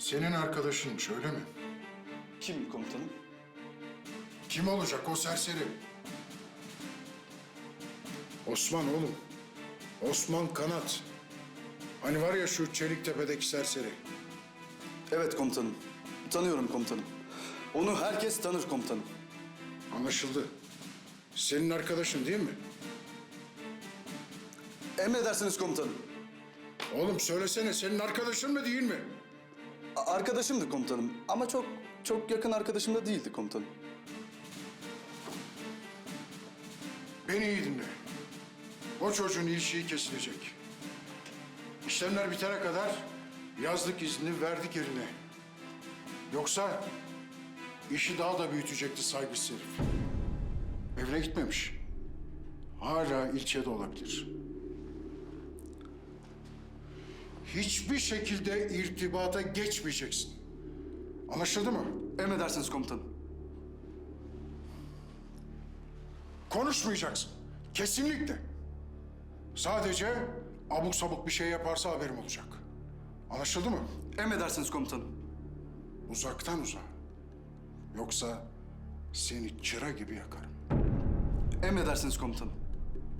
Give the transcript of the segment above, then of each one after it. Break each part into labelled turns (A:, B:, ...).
A: Senin arkadaşınmış öyle mi?
B: Kim komutanım?
A: Kim olacak o serseri? Osman oğlum. Osman Kanat. Hani var ya şu Çeliktepe'deki serseri.
B: Evet komutanım. Tanıyorum komutanım. Onu herkes tanır komutanım.
A: Anlaşıldı. Senin arkadaşın değil mi?
B: Emredersiniz komutanım.
A: Oğlum söylesene senin arkadaşın mı değil mi?
B: Arkadaşımdı komutanım ama çok çok yakın arkadaşım da değildi komutanım.
A: Beni iyi dinle. O çocuğun ilişiği kesilecek. İşlemler bitene kadar yazlık izni verdik eline. Yoksa işi daha da büyütecekti saygısız herif. Evine gitmemiş. Hala ilçede olabilir. Hiçbir şekilde irtibata geçmeyeceksin. Anlaşıldı mı?
B: Emredersiniz komutanım.
A: Konuşmayacaksın. Kesinlikle. Sadece abuk sabuk bir şey yaparsa haberim olacak. Anlaşıldı mı?
B: Emredersiniz komutanım.
A: Uzaktan uzağa. Yoksa seni çıra gibi yakarım.
B: Emredersiniz komutanım.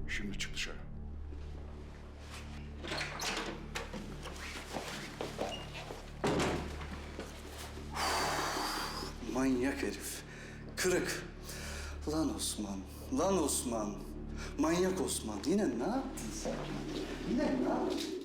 A: Şimdi çık dışarı.
B: Manyak herif. Kırık. Lan Osman, lan Osman. Manyak Osman. Yine ne yaptın sen? Yine ne yaptın?